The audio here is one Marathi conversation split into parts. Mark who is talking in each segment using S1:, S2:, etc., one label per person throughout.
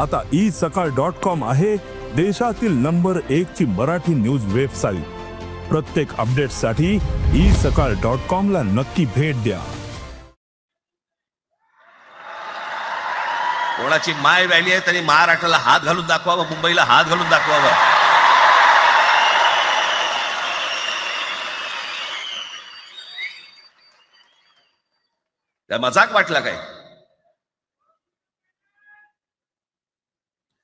S1: आता ई सकाळ डॉट कॉम आहे देशातील नंबर एक ची मराठी न्यूज वेबसाईट. प्रत्येक अपडेटसाठी ई सकाळ डॉट कॉम ला नक्की भेट द्या.
S2: कोणाची माय व्हॅली आहे त्यांनी महाराष्ट्राला हात घालून दाखवावा मुंबईला हात घालून दाखवावा त्या मजाक वाटला काय?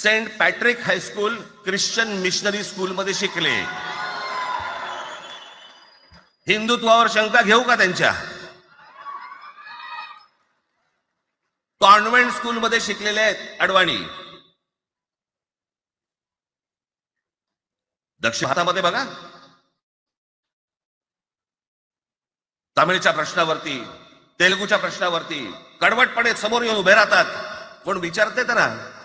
S2: Saint Patrick high school Christian missionary स्कूलमध्ये शिकले. हिंदुत्वावर शंका घेऊ का त्यांच्या? कॉन्व्हेंट स्कूलमध्ये शिकलेले आहेत अडवाणी. दक्षिण भारतामध्ये बघा. तामिळच्या प्रश्नावरती तेलुगूच्या प्रश्नावरती कडवटपणे समोर येऊन उभे राहतात. कोण विचारते तर ना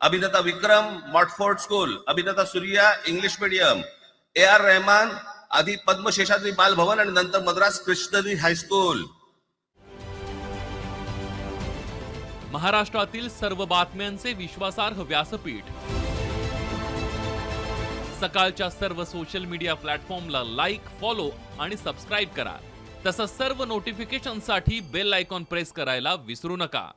S2: अभिनेता विक्रम मॉटफोर्ड स्कूल अभिनेता Suriya English medium A R Rahman आधी पद्मशेषाद्री बालभवन आणि नंतर मद्रास कृष्णरी हायस्कूल
S3: महाराष्ट्रातील सर्व बातम्यांचे विश्वासार्ह व्यासपीठ. सकाळच्या सर्व सोशल मीडिया प्लॅटफॉर्मला लाईक फॉलो आणि सबस्क्राईब करा. तसंच सर्व नोटिफिकेशनसाठी बेल आयकॉन प्रेस करायला विसरू नका.